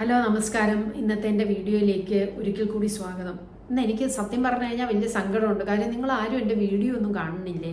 Hello നമസ്കാരം. ഇന്നത്തെ എന്റെ വീഡിയോയിലേക്ക് ഒരിക്കൽ കൂടി സ്വാഗതം. ഇന്ന് എനിക്ക് സത്യം പറഞ്ഞു കഴിഞ്ഞാൽ വലിയ സങ്കടമുണ്ട്. കാര്യം നിങ്ങൾ ആരും എന്റെ വീഡിയോ ഒന്നും കാണുന്നില്ലേ?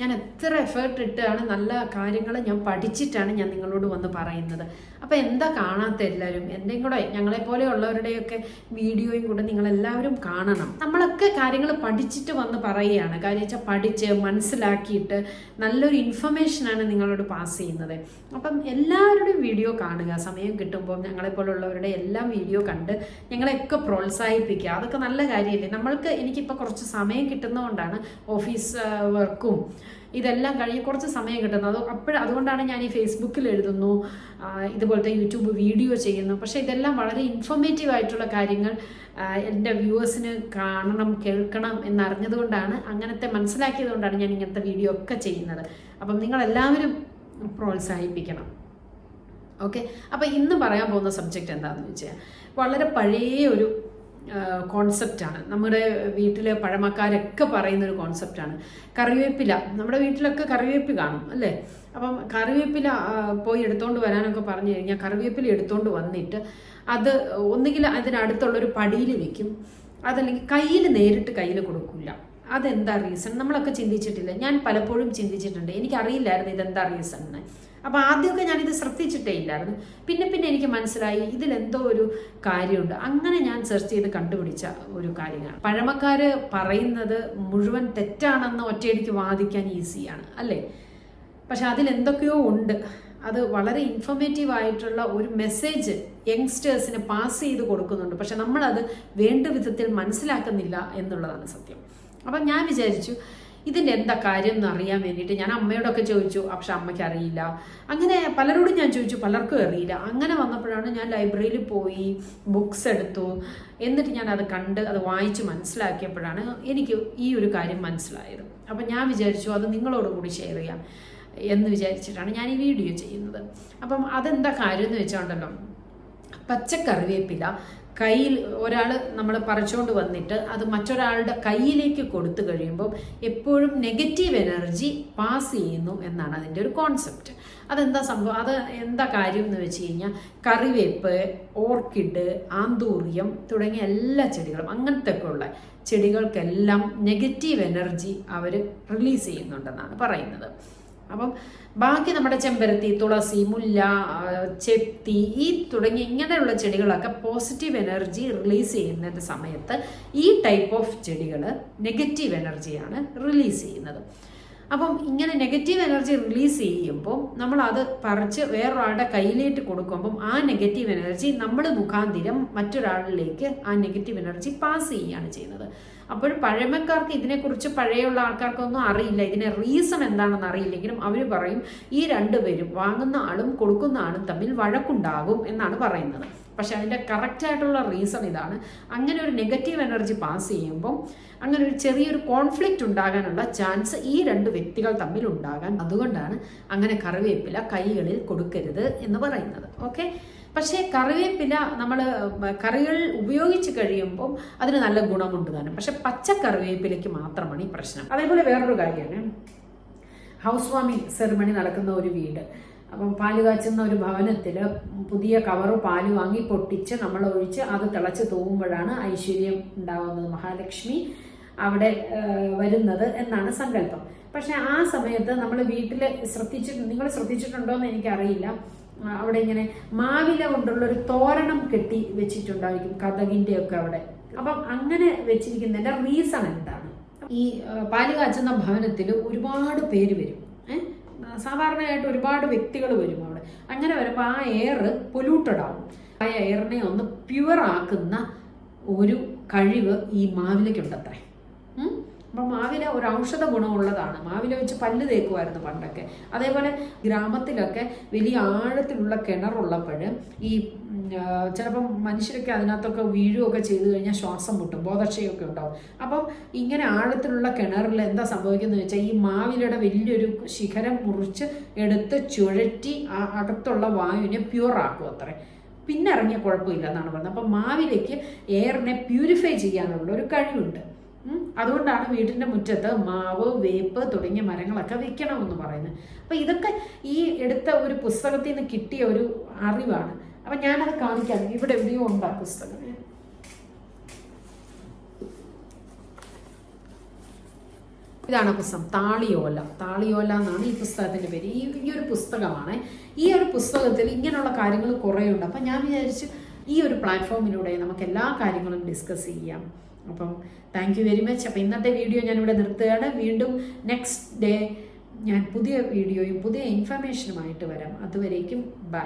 ഞാൻ എത്ര എഫേർട്ട് ഇട്ടാണ് നല്ല കാര്യങ്ങൾ ഞാൻ പഠിച്ചിട്ടാണ് ഞാൻ നിങ്ങളോട് വന്ന് പറയുന്നത്. അപ്പോൾ എന്താ കാണാത്ത എല്ലാവരും? എന്റെയും കൂടെ ഞങ്ങളെപ്പോലെയുള്ളവരുടെയൊക്കെ വീഡിയോയും കൂടെ നിങ്ങളെല്ലാവരും കാണണം. നമ്മളൊക്കെ കാര്യങ്ങൾ പഠിച്ചിട്ട് വന്ന് പറയുകയാണ്. കാര്യം വെച്ചാൽ പഠിച്ച് മനസ്സിലാക്കിയിട്ട് നല്ലൊരു ഇൻഫർമേഷനാണ് നിങ്ങളോട് പാസ് ചെയ്യുന്നത്. അപ്പം എല്ലാവരുടെയും വീഡിയോ കാണുക. സമയം കിട്ടുമ്പോൾ ഞങ്ങളെപ്പോലുള്ളവരുടെ എല്ലാം വീഡിയോ കണ്ട് ഞങ്ങളെയൊക്കെ പ്രോത്സാഹിപ്പിക്കുക. അതൊക്കെ നല്ല കാര്യമല്ലേ? നമ്മൾക്ക് എനിക്കിപ്പോൾ കുറച്ച് സമയം കിട്ടുന്നതുകൊണ്ടാണ് ഓഫീസ് വർക്കും ഇതെല്ലാം കഴിഞ്ഞ് കുറച്ച് സമയം കിട്ടുന്നത് അത് അപ്പോഴ അതുകൊണ്ടാണ് ഞാൻ ഈ ഫേസ്ബുക്കിൽ എഴുതുന്നു ഇതുപോലത്തെ യൂട്യൂബ് വീഡിയോ ചെയ്യുന്നു. പക്ഷേ ഇതെല്ലാം വളരെ ഇൻഫോർമേറ്റീവ് ആയിട്ടുള്ള കാര്യങ്ങൾ എന്റെ വ്യൂവേഴ്സിന് കാണണം കേൾക്കണം എന്നറിഞ്ഞതുകൊണ്ടാണ് അങ്ങനത്തെ മനസ്സിലാക്കിയത് കൊണ്ടാണ് ഞാൻ ഇങ്ങനത്തെ വീഡിയോ ഒക്കെ ചെയ്യുന്നത്. അപ്പം നിങ്ങളെല്ലാവരും പ്രോത്സാഹിപ്പിക്കണം. ഓക്കെ അപ്പോൾ ഇന്ന് പറയാൻ പോകുന്ന സബ്ജക്റ്റ് എന്താണെന്ന് വെച്ചാൽ വളരെ പഴയ ഒരു കോൺസെപ്റ്റാണ് നമ്മുടെ വീട്ടിലെ പഴമക്കാരൊക്കെ പറയുന്ന ഒരു കോൺസെപ്റ്റാണ് കറിവേപ്പില. നമ്മുടെ വീട്ടിലൊക്കെ കറിവേപ്പ് കാണും അല്ലേ? അപ്പം കറിവേപ്പില പോയി എടുത്തോണ്ട് വരാനൊക്കെ പറഞ്ഞു കഴിഞ്ഞാൽ കറിവേപ്പില എടുത്തോണ്ട് വന്നിട്ട് അത് ഒന്നുകിൽ അതിനടുത്തുള്ളൊരു പടിയിൽ വെക്കും. അതല്ലെങ്കിൽ കയ്യിൽ നേരിട്ട് കയ്യിൽ കൊടുക്കില്ല. അതെന്താ റീസൺ നമ്മളൊക്കെ ചിന്തിച്ചിട്ടില്ല? ഞാൻ പലപ്പോഴും ചിന്തിച്ചിട്ടുണ്ട്. എനിക്ക് അറിയില്ലായിരുന്നു ഇതെന്താ റീസൺ എന്ന് അപ്പോൾ ആദ്യമൊക്കെ ഞാനിത് ശ്രദ്ധിച്ചിട്ടേ ഇല്ലായിരുന്നു. പിന്നെ പിന്നെ എനിക്ക് മനസ്സിലായി ഇതിലെന്തോ ഒരു കാര്യമുണ്ട്. അങ്ങനെ ഞാൻ സെർച്ച് ചെയ്ത് കണ്ടുപിടിച്ച ഒരു കാര്യമാണ് പഴമക്കാർ പറയുന്നത് മുഴുവൻ തെറ്റാണെന്ന് ഒറ്റയടിക്ക് വാദിക്കാൻ ഈസിയാണ് അല്ലേ? പക്ഷെ അതിലെന്തൊക്കെയോ ഉണ്ട്. അത് വളരെ ഇൻഫോർമേറ്റീവ് ആയിട്ടുള്ള ഒരു മെസ്സേജ് യങ്സ്റ്റേഴ്സിന് പാസ് ചെയ്ത് കൊടുക്കുന്നുണ്ട്. പക്ഷെ നമ്മളത് വേണ്ട വിധത്തിൽ മനസ്സിലാക്കുന്നില്ല എന്നുള്ളതാണ് സത്യം. അപ്പം ഞാൻ വിചാരിച്ചു ഇതിന്റെ എന്താ കാര്യം എന്ന് അറിയാൻ വേണ്ടിയിട്ട് ഞാൻ അമ്മയോടൊക്കെ ചോദിച്ചു പക്ഷെ അമ്മയ്ക്ക് അറിയില്ല. അങ്ങനെ പലരോടും ഞാൻ ചോദിച്ചു പലർക്കും അറിയില്ല. അങ്ങനെ വന്നപ്പോഴാണ് ഞാൻ ലൈബ്രറിയിൽ പോയി ബുക്സ് എടുത്തു. എന്നിട്ട് ഞാൻ അത് കണ്ട് അത് വായിച്ച് മനസ്സിലാക്കിയപ്പോഴാണ് എനിക്ക് ഈ ഒരു കാര്യം മനസ്സിലായത്. അപ്പം ഞാൻ വിചാരിച്ചു അത് നിങ്ങളോട് കൂടി ഷെയർ ചെയ്യാം എന്ന് വിചാരിച്ചിട്ടാണ് ഞാൻ ഈ വീഡിയോ ചെയ്യുന്നത്. അപ്പം അതെന്താ കാര്യം എന്ന് വെച്ചാണ്ടല്ലോ പച്ചക്കറിവേപ്പില കയ്യിൽ ഒരാൾ നമ്മൾ പറിച്ചുകൊണ്ട് വന്നിട്ട് അത് മറ്റൊരാളുടെ കയ്യിലേക്ക് കൊടുത്തു കഴിയുമ്പോൾ എപ്പോഴും നെഗറ്റീവ് എനർജി പാസ് ചെയ്യുന്നു എന്നാണ് അതിന്റെ ഒരു കോൺസെപ്റ്റ്. അതെന്താ സംഭവം? അത് എന്താ കാര്യം എന്ന് വെച്ച് കഴിഞ്ഞാൽ കറിവേപ്പ് ഓർക്കിഡ് ആന്തൂറിയം തുടങ്ങിയ എല്ലാ ചെടികളും അങ്ങനത്തെ ഒക്കെ ഉള്ള ചെടികൾക്കെല്ലാം നെഗറ്റീവ് എനർജി അവർ റിലീസ് ചെയ്യുന്നുണ്ടെന്നാണ് പറയുന്നത്. അപ്പം ബാക്കി നമ്മുടെ ചെമ്പരത്തി തുളസി മുല്ല ചെത്തി ഈ തുടങ്ങിയ ഇങ്ങനെയുള്ള ചെടികളൊക്കെ പോസിറ്റീവ് എനർജി റിലീസ് ചെയ്യുന്ന സമയത്ത് ഈ ടൈപ്പ് ഓഫ് ചെടികൾ നെഗറ്റീവ് എനർജിയാണ് റിലീസ് ചെയ്യുന്നത്. അപ്പം ഇങ്ങനെ നെഗറ്റീവ് എനർജി റിലീസ് ചെയ്യുമ്പോൾ നമ്മൾ അത് പറിച്ച് വേറൊരാളുടെ കയ്യിലേക്ക് കൊടുക്കുമ്പം ആ നെഗറ്റീവ് എനർജി നമ്മൾ മുഖാന്തിരം മറ്റൊരാളിലേക്ക് ആ നെഗറ്റീവ് എനർജി പാസ് ചെയ്യുകയാണ് ചെയ്യുന്നത്. അപ്പോൾ പഴമക്കാർക്ക് ഇതിനെക്കുറിച്ച് പഴയുള്ള ആൾക്കാർക്കൊന്നും അറിയില്ല. ഇതിനെ റീസൺ എന്താണെന്ന് അറിയില്ലെങ്കിലും അവർ പറയും ഈ രണ്ടുപേരും വാങ്ങുന്ന ആളും കൊടുക്കുന്ന ആളും തമ്മിൽ വഴക്കുണ്ടാകും എന്നാണ് പറയുന്നത്. പക്ഷെ അതിന്റെ കറക്റ്റായിട്ടുള്ള റീസൺ ഇതാണ്. അങ്ങനെ ഒരു നെഗറ്റീവ് എനർജി പാസ് ചെയ്യുമ്പോൾ അങ്ങനെ ഒരു ചെറിയൊരു കോൺഫ്ലിക്റ്റ് ഉണ്ടാകാനുള്ള ചാൻസ് ഈ രണ്ട് വ്യക്തികൾ തമ്മിൽ ഉണ്ടാകാൻ. അതുകൊണ്ടാണ് അങ്ങനെ കറിവേപ്പില കൈകളിൽ കൊടുക്കരുത് എന്ന് പറയുന്നത്. ഓക്കെ പക്ഷേ കറിവേപ്പില നമ്മൾ കറികൾ ഉപയോഗിച്ച് കഴിയുമ്പോൾ അതിന് നല്ല ഗുണമുണ്ട് താനും. പക്ഷെ പച്ച കറിവേപ്പിലയ്ക്ക് മാത്രമാണ് ഈ പ്രശ്നം. അതേപോലെ വേറൊരു കാര്യമാണ്. ഹൗസ് വാമിങ് സെറിമണി നടക്കുന്ന ഒരു വീട്. അപ്പം പാൽ കാച്ചുന്ന ഒരു ഭവനത്തിൽ പുതിയ കവറ് പാൽ വാങ്ങി പൊട്ടിച്ച് നമ്മൾ ഒഴിച്ച് അത് തിളച്ച് തൂവുമ്പോഴാണ് ഐശ്വര്യം ഉണ്ടാകുന്നത് മഹാലക്ഷ്മി അവിടെ വരുന്നത് എന്നാണ് സങ്കല്പം. പക്ഷെ ആ സമയത്ത് നമ്മൾ വീട്ടിൽ ശ്രദ്ധിച്ചിട്ട് നിങ്ങൾ ശ്രദ്ധിച്ചിട്ടുണ്ടോ എന്ന് എനിക്കറിയില്ല. അവിടെ ഇങ്ങനെ മാവില കൊണ്ടുള്ള ഒരു തോരണം കെട്ടി വെച്ചിട്ടുണ്ടായിരിക്കും കഥകിന്റെ ഒക്കെ അവിടെ. അപ്പം അങ്ങനെ വെച്ചിരിക്കുന്നതിന്റെ റീസൺ എന്താണ്? ഈ പാൽ കാച്ചുന്ന ഭവനത്തിൽ ഒരുപാട് പേര് വരും. സാധാരണയായിട്ട് ഒരുപാട് വ്യക്തികൾ വരും അവിടെ. അങ്ങനെ വരുമ്പോൾ ആ എയർ പൊല്യൂട്ടഡ് ആവും. ആ എയറിനെ ഒന്ന് പ്യുവർ ആക്കുന്ന ഒരു കഴിവ് ഈ മാവിലയ്ക്കുണ്ടത്രേ? അപ്പം മാവില ഒരു ഔഷധ ഗുണമുള്ളതാണ്. മാവില വെച്ച് പല്ല് തേക്കുമായിരുന്നു പണ്ടൊക്കെ. അതേപോലെ ഗ്രാമത്തിലൊക്കെ വലിയ ആഴത്തിലുള്ള കിണറുള്ളപ്പോൾ ഈ ചിലപ്പം മനുഷ്യരൊക്കെ അതിനകത്തൊക്കെ വീഴുകയൊക്കെ ചെയ്തു കഴിഞ്ഞാൽ ശ്വാസം മുട്ടും ബോധക്ഷയമൊക്കെ ഉണ്ടാവും. അപ്പം ഇങ്ങനെ ആഴത്തിലുള്ള കിണറിൽ എന്താ സംഭവിക്കുന്നത് വെച്ചാൽ ഈ മാവിലയുടെ വലിയൊരു ശിഖരം മുറിച്ച് എടുത്ത് ചുഴറ്റി അകത്തുള്ള വായുവിനെ പ്യുവറാക്കും അത്രേ. പിന്നെ ഇറങ്ങിയ കുഴപ്പമില്ല എന്നാണ് പറയുന്നത് അപ്പം മാവിലേക്ക് എയറിനെ പ്യൂരിഫൈ ചെയ്യാനുള്ള ഒരു കഴിവുണ്ട്. അതുകൊണ്ടാണ് വീടിന്റെ മുറ്റത്ത് മാവ് വേപ്പ് തുടങ്ങിയ മരങ്ങളൊക്കെ വെക്കണമെന്ന് പറയുന്നത്. അപ്പം ഇതൊക്കെ ഈ എടുത്ത ഒരു പുസ്തകത്തിൽ നിന്ന് കിട്ടിയ ഒരു അറിവാണ്. അപ്പം ഞാനത് കാണിക്കാം. ഇവിടെ എവിടെയോ ഉണ്ട് പുസ്തകം. ഇതാണ് പുസ്തകം. താളിയോല. താളിയോല എന്നാണ് ഈ പുസ്തകത്തിന്റെ പേര്. ഈ ഈ ഒരു പുസ്തകമാണ്. ഈ ഒരു പുസ്തകത്തിൽ ഇങ്ങനെയുള്ള കാര്യങ്ങൾ കുറേ ഉണ്ട് അപ്പം ഞാൻ വിചാരിച്ചു ഈ ഒരു പ്ലാറ്റ്ഫോമിലൂടെ നമുക്ക് എല്ലാ കാര്യങ്ങളും ഡിസ്കസ് ചെയ്യാം. അപ്പം താങ്ക് യു വെരി മച്ച് അപ്പോൾ ഇന്നത്തെ വീഡിയോ ഞാനിവിടെ നിർത്തുകയാണ്. വീണ്ടും നെക്സ്റ്റ് ഡേ ഞാൻ പുതിയ വീഡിയോയും പുതിയ ഇൻഫർമേഷനുമായിട്ട് വരാം. അതുവരേക്കും ബൈ